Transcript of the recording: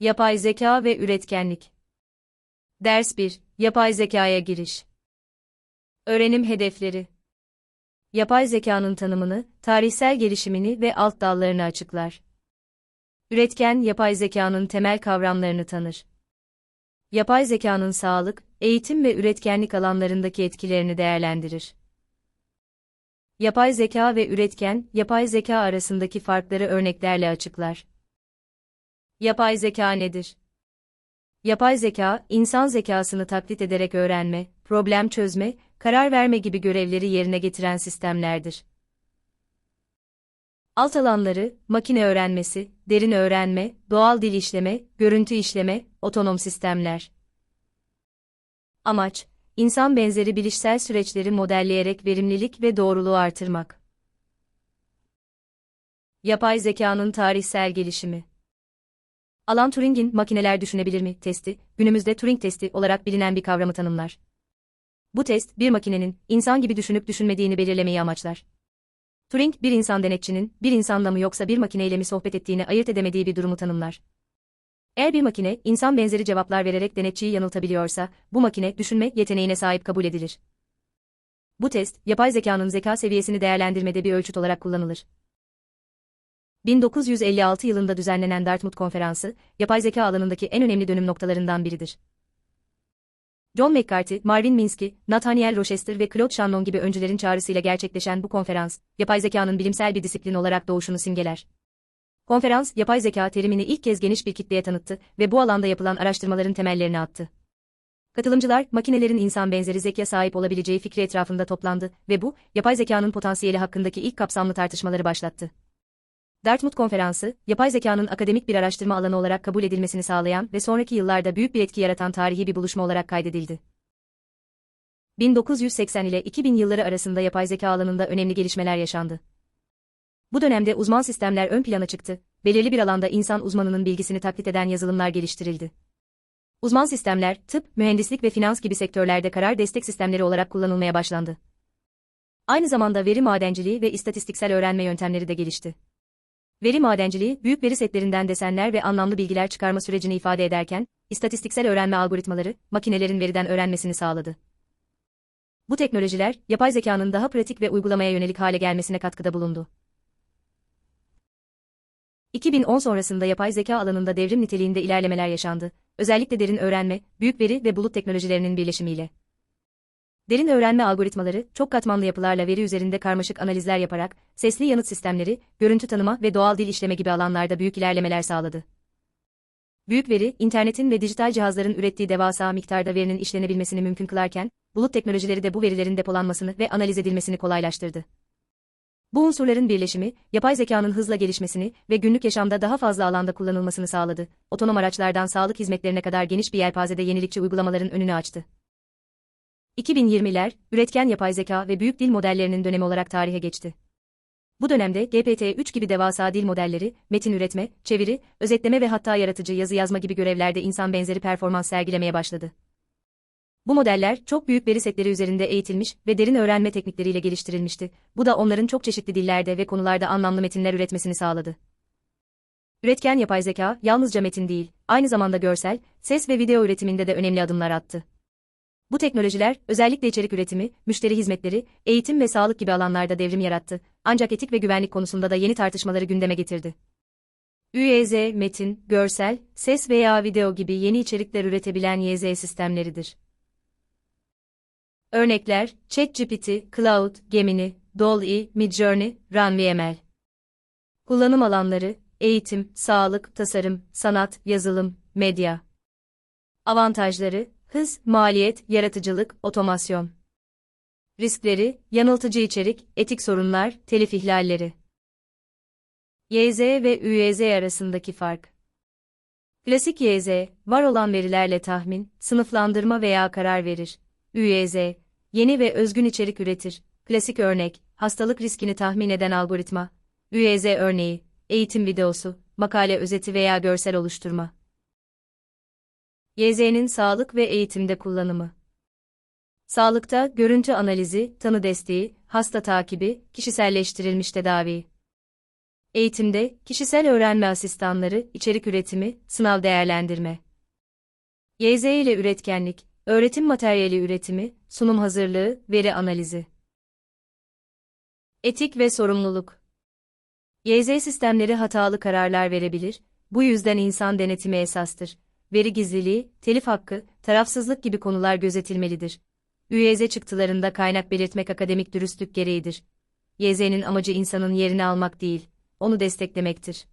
Yapay zeka ve üretkenlik. Ders 1. Yapay zekaya giriş. Öğrenim hedefleri. Yapay zekanın tanımını, tarihsel gelişimini ve alt dallarını açıklar. Üretken yapay zekanın temel kavramlarını tanır. Yapay zekanın sağlık, eğitim ve üretkenlik alanlarındaki etkilerini değerlendirir. Yapay zeka ve üretken, yapay zeka arasındaki farkları örneklerle açıklar. Yapay zeka nedir? Yapay zeka, insan zekasını taklit ederek öğrenme, problem çözme, karar verme gibi görevleri yerine getiren sistemlerdir. Alt alanları, makine öğrenmesi, derin öğrenme, doğal dil işleme, görüntü işleme, otonom sistemler. Amaç, insan benzeri bilişsel süreçleri modelleyerek verimlilik ve doğruluğu artırmak. Yapay zekanın tarihsel gelişimi Alan Turing'in makineler düşünebilir mi testi, günümüzde Turing testi olarak bilinen bir kavramı tanımlar. Bu test, bir makinenin, insan gibi düşünüp düşünmediğini belirlemeyi amaçlar. Turing, bir insan denetçinin, bir insanla mı yoksa bir makineyle mi sohbet ettiğini ayırt edemediği bir durumu tanımlar. Eğer bir makine, insan benzeri cevaplar vererek denetçiyi yanıltabiliyorsa, bu makine, düşünme yeteneğine sahip kabul edilir. Bu test, yapay zekanın zeka seviyesini değerlendirmede bir ölçüt olarak kullanılır. 1956 yılında düzenlenen Dartmouth Konferansı, yapay zeka alanındaki en önemli dönüm noktalarından biridir. John McCarthy, Marvin Minsky, Nathaniel Rochester ve Claude Shannon gibi öncülerin çağrısıyla gerçekleşen bu konferans, yapay zekanın bilimsel bir disiplin olarak doğuşunu simgeler. Konferans, yapay zeka terimini ilk kez geniş bir kitleye tanıttı ve bu alanda yapılan araştırmaların temellerini attı. Katılımcılar, makinelerin insan benzeri zekaya sahip olabileceği fikri etrafında toplandı ve bu, yapay zekanın potansiyeli hakkındaki ilk kapsamlı tartışmaları başlattı. Dartmouth Konferansı, yapay zekanın akademik bir araştırma alanı olarak kabul edilmesini sağlayan ve sonraki yıllarda büyük bir etki yaratan tarihi bir buluşma olarak kaydedildi. 1980 ile 2000 yılları arasında yapay zeka alanında önemli gelişmeler yaşandı. Bu dönemde uzman sistemler ön plana çıktı, belirli bir alanda insan uzmanının bilgisini taklit eden yazılımlar geliştirildi. Uzman sistemler, tıp, mühendislik ve finans gibi sektörlerde karar destek sistemleri olarak kullanılmaya başlandı. Aynı zamanda veri madenciliği ve istatistiksel öğrenme yöntemleri de gelişti. Veri madenciliği, büyük veri setlerinden desenler ve anlamlı bilgiler çıkarma sürecini ifade ederken, istatistiksel öğrenme algoritmaları, makinelerin veriden öğrenmesini sağladı. Bu teknolojiler, yapay zekanın daha pratik ve uygulamaya yönelik hale gelmesine katkıda bulundu. 2010 sonrasında yapay zeka alanında devrim niteliğinde ilerlemeler yaşandı, özellikle derin öğrenme, büyük veri ve bulut teknolojilerinin birleşimiyle. Derin öğrenme algoritmaları, çok katmanlı yapılarla veri üzerinde karmaşık analizler yaparak, sesli yanıt sistemleri, görüntü tanıma ve doğal dil işleme gibi alanlarda büyük ilerlemeler sağladı. Büyük veri, internetin ve dijital cihazların ürettiği devasa miktarda verinin işlenebilmesini mümkün kılarken, bulut teknolojileri de bu verilerin depolanmasını ve analiz edilmesini kolaylaştırdı. Bu unsurların birleşimi, yapay zekanın hızla gelişmesini ve günlük yaşamda daha fazla alanda kullanılmasını sağladı. Otonom araçlardan sağlık hizmetlerine kadar geniş bir yelpazede yenilikçi uygulamaların önünü açtı. 2020'ler, üretken yapay zeka ve büyük dil modellerinin dönemi olarak tarihe geçti. Bu dönemde GPT-3 gibi devasa dil modelleri, metin üretme, çeviri, özetleme ve hatta yaratıcı yazı yazma gibi görevlerde insan benzeri performans sergilemeye başladı. Bu modeller çok büyük veri setleri üzerinde eğitilmiş ve derin öğrenme teknikleriyle geliştirilmişti. Bu da onların çok çeşitli dillerde ve konularda anlamlı metinler üretmesini sağladı. Üretken yapay zeka yalnızca metin değil, aynı zamanda görsel, ses ve video üretiminde de önemli adımlar attı. Bu teknolojiler, özellikle içerik üretimi, müşteri hizmetleri, eğitim ve sağlık gibi alanlarda devrim yarattı, ancak etik ve güvenlik konusunda da yeni tartışmaları gündeme getirdi. UYZ, metin, görsel, ses veya video gibi yeni içerikler üretebilen YZ sistemleridir. Örnekler, ChatGPT, Cloud, Gemini, DALL-E, Midjourney, RunVML. Kullanım alanları, eğitim, sağlık, tasarım, sanat, yazılım, medya. Avantajları, hız, maliyet, yaratıcılık, otomasyon. Riskleri, yanıltıcı içerik, etik sorunlar, telif ihlalleri. YZ ve UYZ arasındaki fark. Klasik YZ, var olan verilerle tahmin, sınıflandırma veya karar verir. UYZ, yeni ve özgün içerik üretir. Klasik örnek, hastalık riskini tahmin eden algoritma. UYZ örneği, eğitim videosu, makale özeti veya görsel oluşturma. YZ'nin sağlık ve eğitimde kullanımı. Sağlıkta görüntü analizi, tanı desteği, hasta takibi, kişiselleştirilmiş tedavi. Eğitimde, kişisel öğrenme asistanları, içerik üretimi, sınav değerlendirme. YZ ile üretkenlik, öğretim materyali üretimi, sunum hazırlığı, veri analizi. Etik ve sorumluluk. YZ sistemleri hatalı kararlar verebilir, bu yüzden insan denetimi esastır. Veri gizliliği, telif hakkı, tarafsızlık gibi konular gözetilmelidir. ÜYZ çıktılarında kaynak belirtmek akademik dürüstlük gereğidir. YZ'nin amacı insanın yerini almak değil, onu desteklemektir.